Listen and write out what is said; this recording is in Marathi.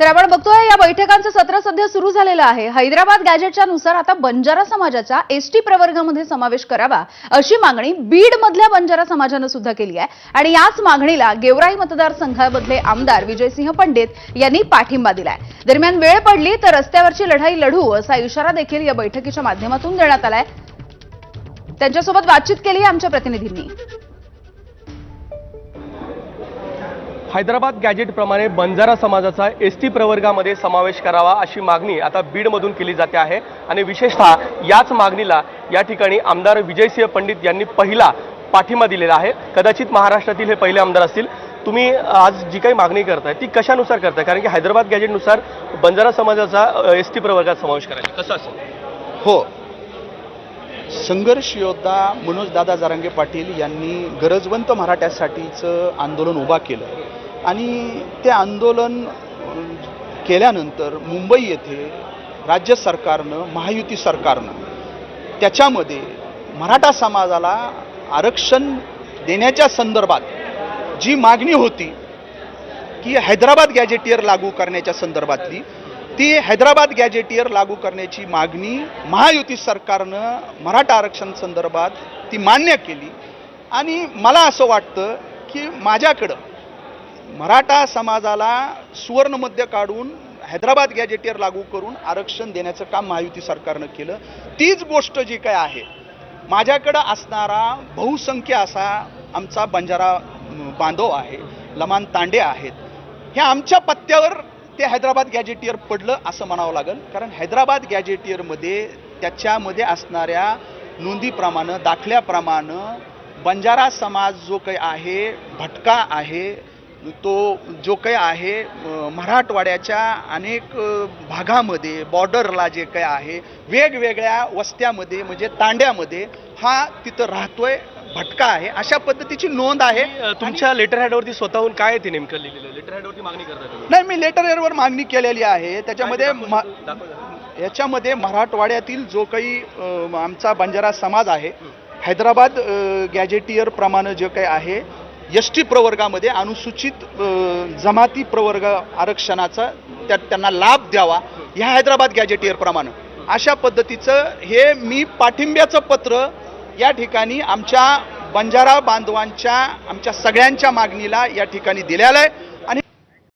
तर आपण बघतोय या बैठकांचं सत्र सध्या सुरू झालेलं आहे. हैदराबाद गॅजेटच्या नुसार आता बंजारा समाजाचा एसटी प्रवर्गामध्ये समावेश करावा अशी मागणी बीड मधल्या बंजारा समाजानं सुद्धा केली आहे. आणि याच मागणीला गेवराई मतदारसंघामधले आमदार विजयसिंह पंडित यांनी पाठिंबा दिलाय. दरम्यान वेळ पडली तर रस्त्यावरची लढाई लढू असा इशारा देखील या बैठकीच्या माध्यमातून देण्यात आलाय. त्यांच्यासोबत बातचीत केली आहे आमच्या प्रतिनिधींनी. हैदराबाद गॅजेटप्रमाणे बंजारा समाजाचा एस टी प्रवर्गामध्ये समावेश करावा अशी मागणी आता बीडमधून केली जाते आहे. आणि विशेषतः याच मागणीला या ठिकाणी आमदार विजयसिंह पंडित यांनी पहिला पाठिंबा दिलेला आहे. कदाचित महाराष्ट्रातील हे पहिले आमदार असतील. तुम्ही आज जी काही मागणी करताय ती कशानुसार करताय? कारण की हैदराबाद गॅजेटनुसार बंजारा समाजाचा एस टी प्रवर्गात समावेश करायचा. कसं असेल? हो. संघर्ष योद्धा मनोजदादा जारांगे पाटील यांनी गरजवंत मराठ्यासाठीचं आंदोलन उभा केलं. आणि ते आंदोलन केल्यानंतर मुंबई येथे राज्य सरकारनं महायुती सरकारनं त्याच्यामध्ये मराठा समाजाला आरक्षण देण्याच्या संदर्भात जी मागणी होती की हैदराबाद गॅजेटियर लागू करण्याच्या संदर्भातली ती हैदराबाद गॅजेटियर लागू करण्याची मागणी महायुती सरकारनं मराठा आरक्षण संदर्भात ती मान्य केली. आणि मला असं वाटतं की माझ्याकडं मराठा समाजाला सुवर्णमध्य काढून हैदराबाद गॅजेटियर लागू करून आरक्षण देण्याचं काम महायुती सरकारनं केलं. तीच गोष्ट जी काय आहे माझ्याकडं असणारा बहुसंख्य असा आमचा बंजारा बांधव आहे लमान तांडे आहेत. हे आमच्या पत्त्यावर ते हैदराबाद गॅजेटियर पडलं असं म्हणावं लागेल. कारण हैदराबाद गॅजेटियरमध्ये त्याच्यामध्ये असणाऱ्या नोंदीप्रमाणे दाखल्याप्रमाणे बंजारा समाज जो काही आहे भटका आहे तो जो काही आहे मराठवाड्याच्या अनेक भागामध्ये बॉर्डरला जे काही आहे वेगवेगळ्या वस्त्यामध्ये म्हणजे तांड्यामध्ये हा तिथं राहतोय भटका आहे. अशा पद्धतीची नोंद आहे. तुमच्या लेटर हॅडवरती स्वतःहून काय ते नेमकं लिहिलेलं? लेटर हॅडवरती मागणी करताय तुम्ही? नाही मी लेटर एअरवर मागणी केलेली आहे. त्याच्यामध्ये. याच्यामध्ये मराठवाड्यातील जो काही आमचा बंजारा समाज आहे हैदराबाद गॅजेटियर प्रमाणे जे काही आहे एस टी प्रवर्गामध्ये अनुसूचित जमाती प्रवर्ग आरक्षणाचा त्या त्यांना लाभ द्यावा ह्या हैदराबाद गॅजेटियरप्रमाणे अशा पद्धतीचं हे मी पाठिंब्याचं पत्र या ठिकाणी आमच्या बंजारा बांधवांच्या आमच्या सगळ्यांच्या मागणीला या ठिकाणी दिलेलं आहे.